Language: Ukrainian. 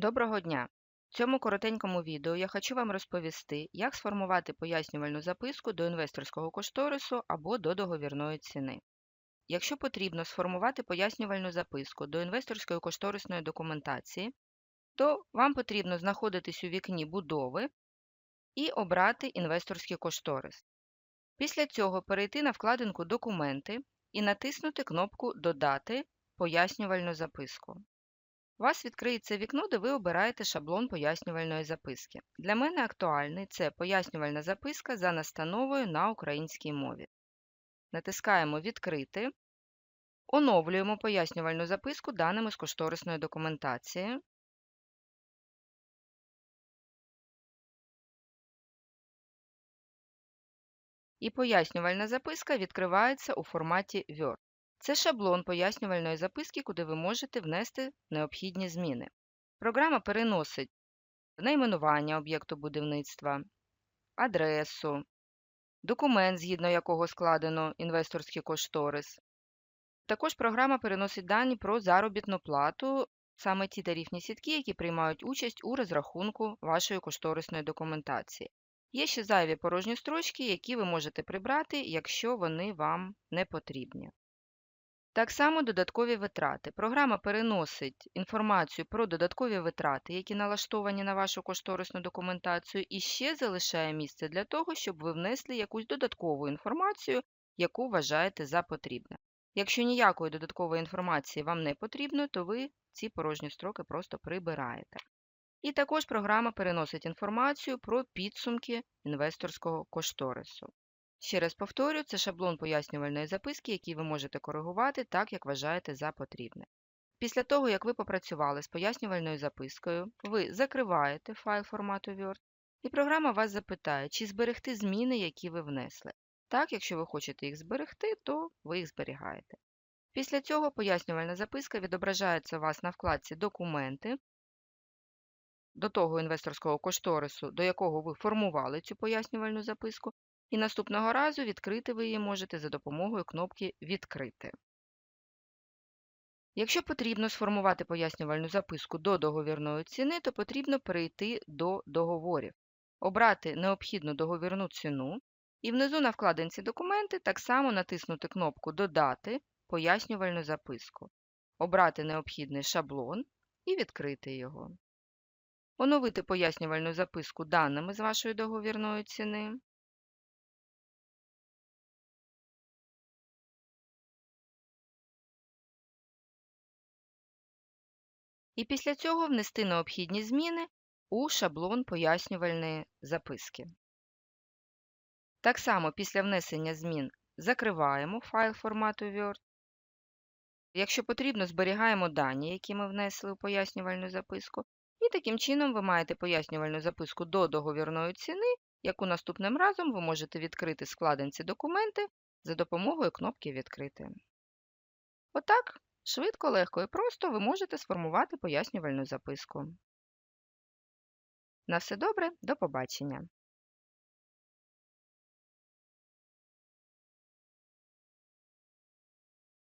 Доброго дня! В цьому коротенькому відео я хочу вам розповісти, як сформувати пояснювальну записку до інвесторського кошторису або до договірної ціни. Якщо потрібно сформувати пояснювальну записку до інвесторської кошторисної документації, то вам потрібно знаходитись у вікні будови і обрати інвесторський кошторис. Після цього перейти на вкладинку Документи і натиснути кнопку Додати пояснювальну записку. У вас відкриється вікно, де ви обираєте шаблон пояснювальної записки. Для мене актуальний це пояснювальна записка за настановою на українській мові. Натискаємо Відкрити, оновлюємо пояснювальну записку даними з кошторисної документації. І пояснювальна записка відкривається у форматі Word. Це шаблон пояснювальної записки, куди ви можете внести необхідні зміни. Програма переносить найменування об'єкту будівництва, адресу, документ, згідно якого складено інвесторський кошторис. Також програма переносить дані про заробітну плату, саме ті тарифні сітки, які приймають участь у розрахунку вашої кошторисної документації. Є ще зайві порожні строчки, які ви можете прибрати, якщо вони вам не потрібні. Так само додаткові витрати. Програма переносить інформацію про додаткові витрати, які налаштовані на вашу кошторисну документацію, і ще залишає місце для того, щоб ви внесли якусь додаткову інформацію, яку вважаєте за потрібне. Якщо ніякої додаткової інформації вам не потрібно, то ви ці порожні строки просто прибираєте. І також програма переносить інформацію про підсумки інвесторського кошторису. Ще раз повторю, це шаблон пояснювальної записки, який ви можете коригувати так, як вважаєте за потрібне. Після того, як ви попрацювали з пояснювальною запискою, ви закриваєте файл формату Word, і програма вас запитає, чи зберегти зміни, які ви внесли. Так, якщо ви хочете їх зберегти, то ви їх зберігаєте. Після цього пояснювальна записка відображається у вас на вкладці Документи до того інвесторського кошторису, до якого ви формували цю пояснювальну записку, і наступного разу відкрити ви її можете за допомогою кнопки Відкрити. Якщо потрібно сформувати пояснювальну записку до договірної ціни, то потрібно перейти до договорів, обрати необхідну договірну ціну і внизу на вкладинці Документи так само натиснути кнопку Додати пояснювальну записку, обрати необхідний шаблон і відкрити його. Оновити пояснювальну записку даними з вашої договірної ціни. І після цього внести необхідні зміни у шаблон пояснювальної записки. Так само після внесення змін закриваємо файл формату Word. Якщо потрібно, зберігаємо дані, які ми внесли у пояснювальну записку. І таким чином ви маєте пояснювальну записку до договірної ціни, яку наступним разом ви можете відкрити складенці документи за допомогою кнопки Відкрити. Отак. Швидко, легко і просто ви можете сформувати пояснювальну записку. На все добре, до побачення!